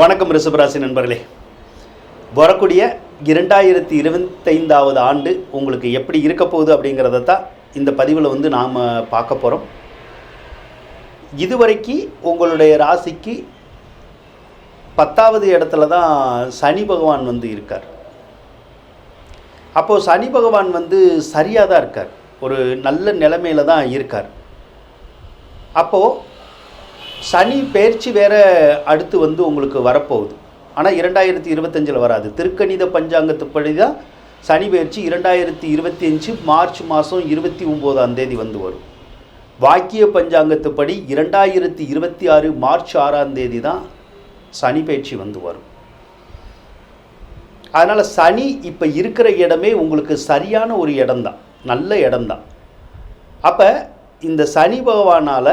வணக்கம் ரிஷபராசி நண்பர்களே. வரக்கூடிய இரண்டாயிரத்தி இருபத்தைந்தாவது ஆண்டு உங்களுக்கு எப்படி இருக்க போகுது அப்படிங்கிறத தான் இந்த பதிவில் வந்து நாம் பார்க்க போகிறோம் இதுவரைக்கு உங்களுடைய ராசிக்கு பத்தாவது இடத்துல தான் சனி பகவான் வந்து இருக்கார். அப்போது சனி பகவான் வந்து சரியாக தான் இருக்கார். ஒரு நல்ல நிலைமையில் தான் இருக்கார். அப்போது சனி பயிற்சி வேற அடுத்து வந்து உங்களுக்கு வரப்போகுது. ஆனால் இரண்டாயிரத்தி இருபத்தஞ்சில் வராது. திருக்கணித பஞ்சாங்கத்துப்படி தான் சனி பயிற்சி இரண்டாயிரத்தி இருபத்தி அஞ்சு மார்ச் மாதம் இருபத்தி ஒம்போதாம் தேதி வந்து வரும். வாக்கிய பஞ்சாங்கத்துப்படி இரண்டாயிரத்தி இருபத்தி ஆறு மார்ச் ஆறாம் தேதி தான் சனி பயிற்சி வந்து வரும். அதனால் சனி இப்போ இருக்கிற இடமே உங்களுக்கு சரியான ஒரு இடம்தான். நல்ல இடம்தான். அப்போ இந்த சனி பகவானால்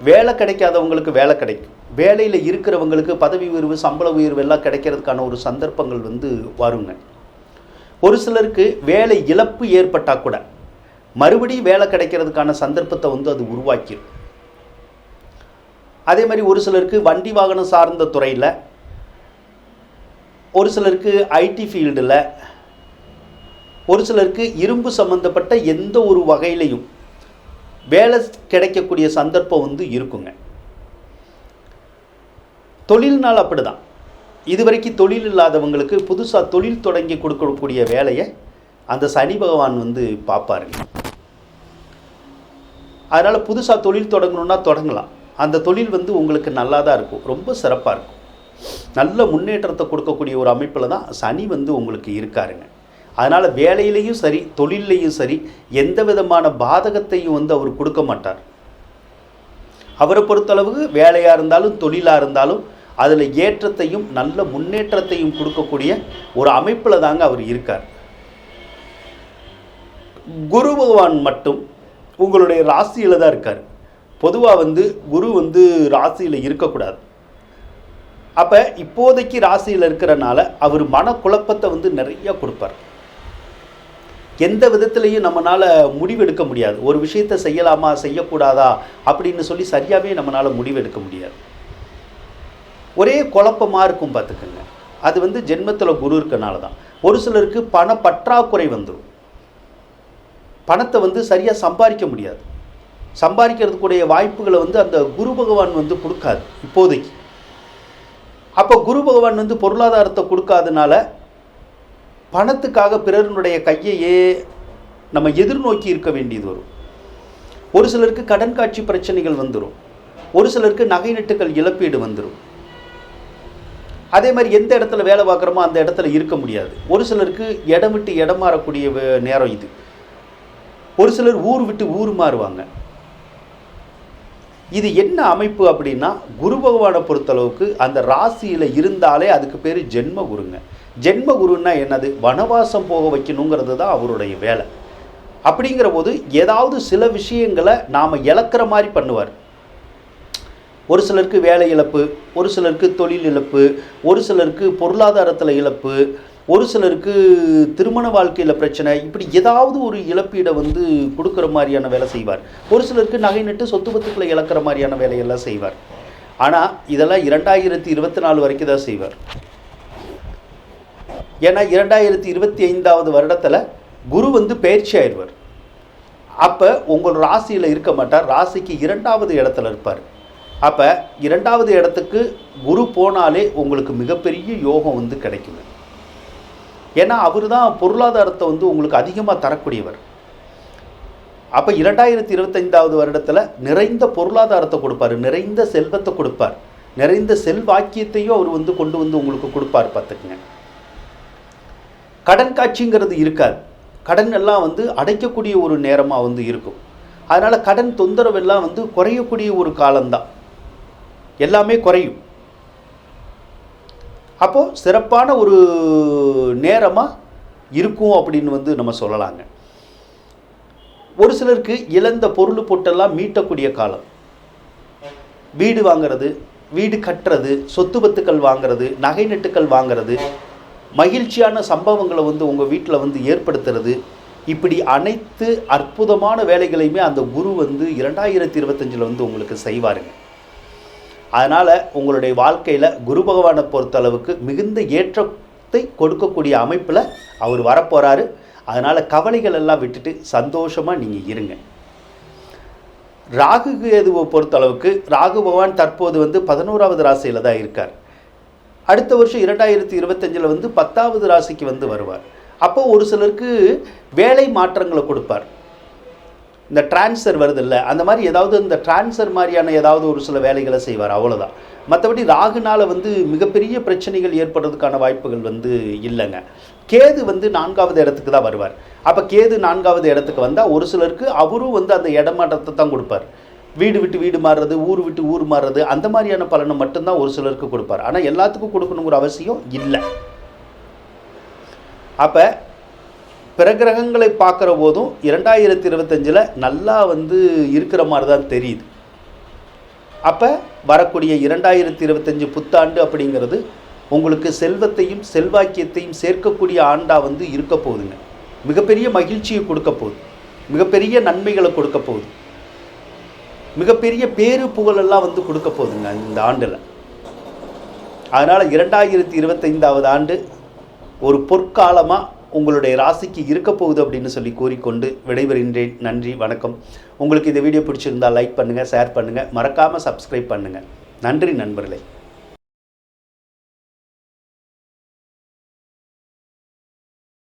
வேலை கிடைக்காதவங்களுக்கு வேலை கிடைக்கும். வேலையில் இருக்கிறவங்களுக்கு பதவி உயர்வு சம்பள உயர்வு எல்லாம் கிடைக்கிறதுக்கான ஒரு சந்தர்ப்பங்கள் வந்து வருங்க. ஒரு சிலருக்கு வேலை இழப்பு ஏற்பட்டால் கூட மறுபடியும் வேலை கிடைக்கிறதுக்கான சந்தர்ப்பத்தை வந்து அது உருவாக்கிடும் அதே மாதிரி ஒரு சிலருக்கு வண்டி வாகனம் சார்ந்த துறையில் ஒரு சிலருக்கு ஐடி ஃபீல்டில் ஒரு சிலருக்கு இரும்பு சம்பந்தப்பட்ட எந்த ஒரு வகையிலையும் வேலை கிடைக்கக்கூடிய சந்தர்ப்பம் வந்து இருக்குங்க. தொழில்னால் அப்படிதான். இதுவரைக்கும் தொழில் இல்லாதவங்களுக்கு புதுசாக தொழில் தொடங்கி கொடுக்கக்கூடிய வேலையை அந்த சனி பகவான் வந்து பார்ப்பாருங்க அதனால் புதுசாக தொழில் தொடங்கணுன்னா தொடங்கலாம். அந்த தொழில் வந்து உங்களுக்கு நல்லா தான் இருக்கும். ரொம்ப சிறப்பாக இருக்கும். நல்ல முன்னேற்றத்தை கொடுக்கக்கூடிய ஒரு அமைப்பில் தான் சனி வந்து உங்களுக்கு இருக்காருங்க. அதனால் வேலையிலையும் சரி தொழிலையும் சரி எந்த விதமான பாதகத்தையும் வந்து அவர் கொடுக்க மாட்டார். அவரை பொறுத்தளவுக்கு வேலையாக இருந்தாலும் தொழிலாக இருந்தாலும் அதில் ஏற்றத்தையும் நல்ல முன்னேற்றத்தையும் கொடுக்கக்கூடிய ஒரு அமைப்பில் தாங்க அவர் இருக்கார். குரு பகவான் மட்டும் உங்களுடைய ராசியில் தான் இருக்கார். பொதுவாக வந்து குரு வந்து ராசியில் இருக்கக்கூடாது. அப்போ இப்போதைக்கு ராசியில் இருக்கிறனால அவர் மனக்குழப்பத்தை வந்து நிறைய கொடுப்பார். எந்த விதத்துலையும் நம்மளால் முடிவெடுக்க முடியாது. ஒரு விஷயத்தை செய்யலாமா செய்யக்கூடாதா அப்படின்னு சொல்லி சரியாகவே நம்மளால் முடிவெடுக்க முடியாது. ஒரே குழப்பமாக இருக்கும் பார்த்துக்கோங்க. அது வந்து ஜென்மத்தில் குரு இருக்கனால தான். ஒரு சிலருக்கு பண பற்றாக்குறை வந்துடும் பணத்தை வந்து சரியாக சம்பாதிக்க முடியாது. சம்பாதிக்கிறதுக்குடைய வாய்ப்புகளை வந்து அந்த குரு பகவான் வந்து கொடுக்காது இப்போதைக்கு. அப்போ குரு பகவான் வந்து பொருளாதாரத்தை கொடுக்காதனால பணத்துக்காக பிறருடைய கையையே நம்ம எதிர்நோக்கி இருக்க வேண்டியது வரும். ஒரு சிலருக்கு கடன் காட்சி பிரச்சனைகள் வந்துடும் ஒரு சிலருக்கு நகை நட்டுக்கள் இழப்பீடு வந்துடும் அதே மாதிரி எந்த இடத்துல வேலை பார்க்குறோமோ அந்த இடத்துல இருக்க முடியாது. ஒரு சிலருக்கு இடம் விட்டு இடம் மாறக்கூடிய நேரம் இது. ஒரு சிலர் ஊர் விட்டு ஊர் மாறுவாங்க. இது என்ன அமைப்பு அப்படின்னா குரு பகவானை பொறுத்தளவுக்கு அந்த ராசியில் இருந்தாலே அதுக்கு பேர் ஜென்ம குருங்க ஜென்ம குருன்னா என்னது? வனவாசம் போக வைக்கணுங்கிறது தான் அவருடைய வேலை. அப்படிங்கிற போது ஏதாவது சில விஷயங்களை நாம் இழக்கிற மாதிரி பண்ணுவார். ஒரு சிலருக்கு வேலை இழப்பு ஒரு சிலருக்கு தொழில் இழப்பு ஒரு சிலருக்கு பொருளாதாரத்தில் இழப்பு ஒரு சிலருக்கு திருமண வாழ்க்கையில் பிரச்சனை இப்படி ஏதாவது ஒரு இழப்பீடை வந்து கொடுக்குற மாதிரியான வேலை செய்வார். ஒரு சிலருக்கு நகை நட்டு சொத்து பத்துக்களை இழக்கிற மாதிரியான வேலையெல்லாம் செய்வார். ஆனால் இதெல்லாம் இரண்டாயிரத்தி இருபத்தி நாலு வரைக்கும் தான் செய்வார். ஏன்னா இரண்டாயிரத்தி இருபத்தி ஐந்தாவது வருடத்தில் குரு வந்து பயிற்சி ஆயிடுவார். அப்போ உங்கள் ராசியில் இருக்க மாட்டார். ராசிக்கு இரண்டாவது இடத்துல இருப்பார். அப்போ இரண்டாவது இடத்துக்கு குரு போனாலே உங்களுக்கு மிகப்பெரிய யோகம் வந்து கிடைக்குங்க. ஏன்னா அவர் தான் பொருளாதாரத்தை வந்து உங்களுக்கு அதிகமாக தரக்கூடியவர். அப்போ இரண்டாயிரத்தி இருபத்தைந்தாவது வருடத்தில் நிறைந்த பொருளாதாரத்தை கொடுப்பார் நிறைந்த செல்வத்தை கொடுப்பார் நிறைந்த செல்வாக்கியத்தையும் அவர் வந்து கொண்டு வந்து உங்களுக்கு கொடுப்பார் பார்த்துக்குங்க. கடன் காட்சிங்கிறது இருக்காது. கடன் எல்லாம் வந்து அடைக்கக்கூடிய ஒரு நேரமாக வந்து இருக்கும். அதனால் கடன் தொந்தரவெல்லாம் வந்து குறையக்கூடிய ஒரு காலம்தான். எல்லாமே குறையும். அப்போது சிறப்பான ஒரு நேரமாக இருக்கும் அப்படின்னு வந்து நம்ம சொல்லலாங்க. ஒரு சிலருக்கு இழந்த பொருள் பொட்டெல்லாம் மீட்டக்கூடிய காலம். வீடு வாங்குறது வீடு கட்டுறது சொத்து பத்துக்கள் வாங்குறது நகை நட்டுக்கள் வாங்குறது மகிழ்ச்சியான சம்பவங்களை வந்து உங்கள் வீட்டில் வந்து ஏற்படுத்துறது இப்படி அனைத்து அற்புதமான வேலைகளையுமே அந்த குரு வந்து இரண்டாயிரத்தி இருபத்தஞ்சில் வந்து உங்களுக்கு செய்வாருங்க. அதனால் உங்களுடைய வாழ்க்கையில் குரு பகவானை பொறுத்தளவுக்கு மிகுந்த ஏற்றத்தை கொடுக்கக்கூடிய அமைப்பில் அவர் வரப்போகிறாரு அதனால் கவலைகள் எல்லாம் விட்டுட்டு சந்தோஷமாக நீங்கள் இருங்க. ராகு கேதுவை பொறுத்தளவுக்கு ராகு பகவான் தற்போது வந்து பதினோராவது ராசியில் தான் இருக்கார். அடுத்த வருஷம் இரண்டாயிரத்தி இருபத்தஞ்சில் வந்து பத்தாவது ராசிக்கு வந்து வருவார். அப்போ ஒரு சிலருக்கு வேலை மாற்றங்களை கொடுப்பார். இந்த டிரான்ஸ்ஃபர் வருது இல்லை அந்த மாதிரி ஏதாவது இந்த டிரான்ஸ்ஃபர் மாதிரியான ஏதாவது ஒரு சில வேலைகளை செய்வார் அவ்வளோதான் மற்றபடி ராகுனால் வந்து மிகப்பெரிய பிரச்சனைகள் ஏற்படுறதுக்கான வாய்ப்புகள் வந்து இல்லைங்க. கேது வந்து நான்காவது இடத்துக்கு தான் வருவார். அப்போ கேது நான்காவது இடத்துக்கு வந்தால் ஒரு சிலருக்கு அவரும் வந்து அந்த இடமாற்றத்தை தான் கொடுப்பார். வீடு விட்டு வீடு மாறுறது ஊர் விட்டு ஊர் மாறுறது அந்த மாதிரியான பலனை மட்டும்தான் ஒரு சிலருக்கு கொடுப்பார். ஆனால் எல்லாத்துக்கும் கொடுக்கணுங்கிற அவசியம் இல்லை. அப்போ பிறகிரகங்களை பார்க்குற போதும் இரண்டாயிரத்தி இருபத்தஞ்சில் நல்லா வந்து இருக்கிற மாதிரி தான் தெரியுது. அப்போ வரக்கூடிய இரண்டாயிரத்தி இருபத்தஞ்சு புத்தாண்டு அப்படிங்கிறது உங்களுக்கு செல்வத்தையும் செல்வாக்கியத்தையும் சேர்க்கக்கூடிய ஆண்டாக வந்து இருக்க போகுதுங்க. மிகப்பெரிய மகிழ்ச்சியை கொடுக்க போகுது. மிகப்பெரிய நன்மைகளை கொடுக்க போகுது. மிகப்பெரிய பேரு புகழெல்லாம் வந்து கொடுக்க போகுதுங்க இந்த ஆண்டில். அதனால் இரண்டாயிரத்தி இருபத்தைந்தாவது ஆண்டு ஒரு பொற்காலமாக உங்களுடைய ராசிக்கு இருக்க போகுது அப்படின்னு சொல்லி கூறிக்கொண்டு விடைபெறுகின்றேன். நன்றி வணக்கம். உங்களுக்கு இந்த வீடியோ பிடிச்சிருந்தால் லைக் பண்ணுங்கள் ஷேர் பண்ணுங்கள் மறக்காமல் சப்ஸ்கிரைப் பண்ணுங்கள் நன்றி நண்பர்களே.